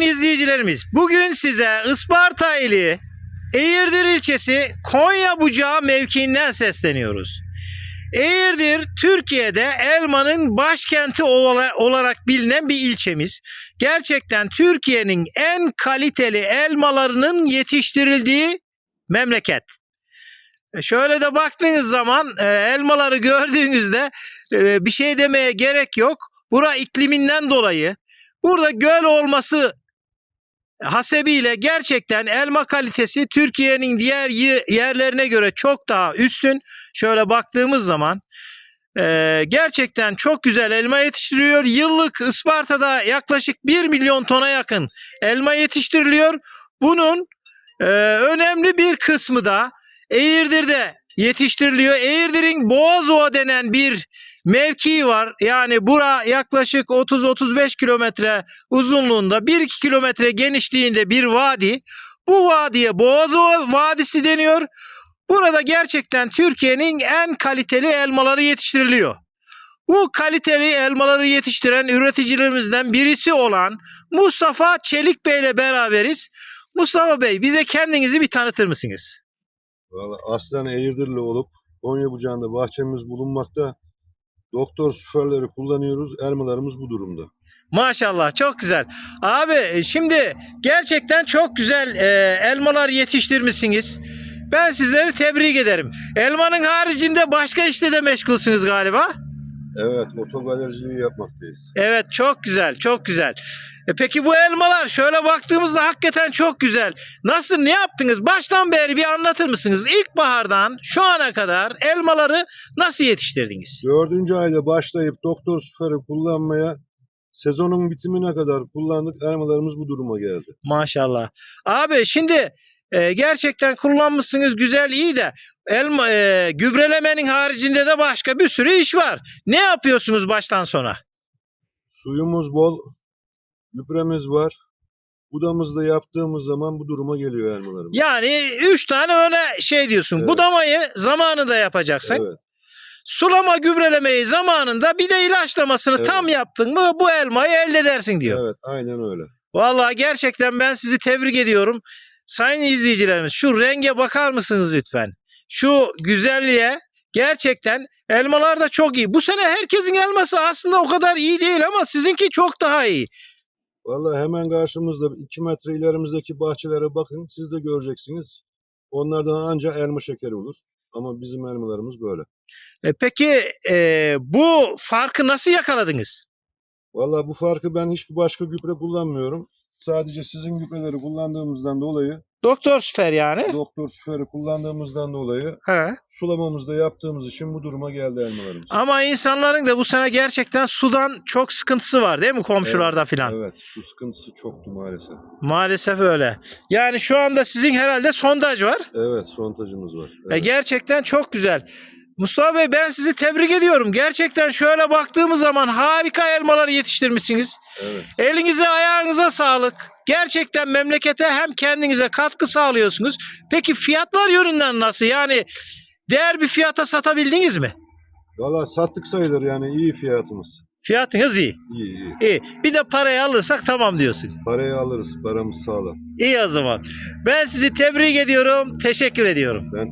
izleyicilerimiz bugün size Isparta ili Eğirdir ilçesi Konya Bucağı mevkiinden sesleniyoruz. Eğirdir Türkiye'de elmanın başkenti ola- olarak bilinen bir ilçemiz. Gerçekten Türkiye'nin en kaliteli elmalarının yetiştirildiği memleket. E, Şöyle de baktığınız zaman e, elmaları gördüğünüzde e, bir şey demeye gerek yok. Bura ikliminden dolayı burada göl olması hasebiyle gerçekten elma kalitesi Türkiye'nin diğer ye- yerlerine göre çok daha üstün. Şöyle baktığımız zaman e, gerçekten çok güzel elma yetiştiriyor. Yıllık Isparta'da yaklaşık 1 milyon tona yakın elma yetiştiriliyor. Bunun e, önemli bir kısmı da Eğirdir'de yetiştiriliyor. Eğirdir'in Boğazova denen bir mevkii var. Yani bura yaklaşık 30-35 kilometre uzunluğunda 1-2 kilometre genişliğinde bir vadi. Bu vadiye Boğazova Vadisi deniyor. Burada gerçekten Türkiye'nin en kaliteli elmaları yetiştiriliyor. Bu kaliteli elmaları yetiştiren üreticilerimizden birisi olan Mustafa Çelik Bey ile beraberiz. Mustafa Bey bize kendinizi bir tanıtır mısınız? Valla aslen Eğirdirli olup Konya bucağında bahçemiz bulunmakta. Doktor süferleri kullanıyoruz. Elmalarımız bu durumda. Maşallah çok güzel. Abi e, şimdi gerçekten çok güzel e, elmalar yetiştirmişsiniz. Ben sizleri tebrik ederim. Elmanın haricinde başka işte de meşgulsünüz galiba. Evet, otogalericiliği yapmaktayız. Evet çok güzel çok güzel. E, peki bu elmalar şöyle baktığımızda hakikaten çok güzel. Nasıl ne yaptınız? Baştan beri bir anlatır mısınız? İlkbahardan şu ana kadar elmaları nasıl yetiştirdiniz? Dördüncü ayda başlayıp doktor süferi kullanmaya sezonun bitimine kadar kullandık. Elmalarımız bu duruma geldi. Maşallah. Abi şimdi e, gerçekten kullanmışsınız güzel iyi de elma e, gübrelemenin haricinde de başka bir sürü iş var. Ne yapıyorsunuz baştan sona? Suyumuz bol, gübremiz var. Budamızı da yaptığımız zaman bu duruma geliyor elmalarımız. Yani üç tane öyle şey diyorsun. Evet. Budamayı zamanında yapacaksın. Evet, Sulama gübrelemeyi zamanında bir de ilaçlamasını Evet. tam yaptın mı bu elmayı elde edersin diyor. evet, aynen öyle. Vallahi gerçekten ben sizi tebrik ediyorum. Sayın izleyicilerimiz şu renge bakar mısınız lütfen? Şu güzelliğe gerçekten elmalar da çok iyi. Bu sene herkesin elması aslında o kadar iyi değil ama sizinki çok daha iyi. Vallahi hemen karşımızda 2 metre ilerimizdeki bahçelere bakın siz de göreceksiniz. Onlardan ancak elma şekeri olur. Ama bizim elmalarımız böyle. E peki e, bu farkı nasıl yakaladınız? Vallahi bu farkı ben hiçbir başka gübre kullanmıyorum. Sadece sizin gübreleri kullandığımızdan dolayı, Doktor Süfer yani. doktor süferi kullandığımızdan dolayı He. sulamamızda yaptığımız için bu duruma geldi elmalarımız. Ama insanların da bu sene gerçekten sudan çok sıkıntısı var değil mi komşularda filan? Evet, su sıkıntısı çoktu maalesef. Maalesef öyle. Yani şu anda sizin herhalde sondaj var. Evet, sontajımız var. E, Evet. gerçekten çok güzel. Mustafa Bey ben sizi tebrik ediyorum. Gerçekten şöyle baktığımız zaman harika elmalar yetiştirmişsiniz. evet. Elinize ayağınıza sağlık. Gerçekten memlekete hem kendinize katkı sağlıyorsunuz. Peki fiyatlar yönünden nasıl? Yani değer bir fiyata satabildiniz mi? Vallahi sattık sayılır yani iyi fiyatımız. Fiyatınız iyi. İyi iyi. İyi. Bir de parayı alırsak tamam diyorsun. Parayı alırız, paramız sağlam. İyi o zaman. Ben sizi tebrik ediyorum. Teşekkür ediyorum. Ben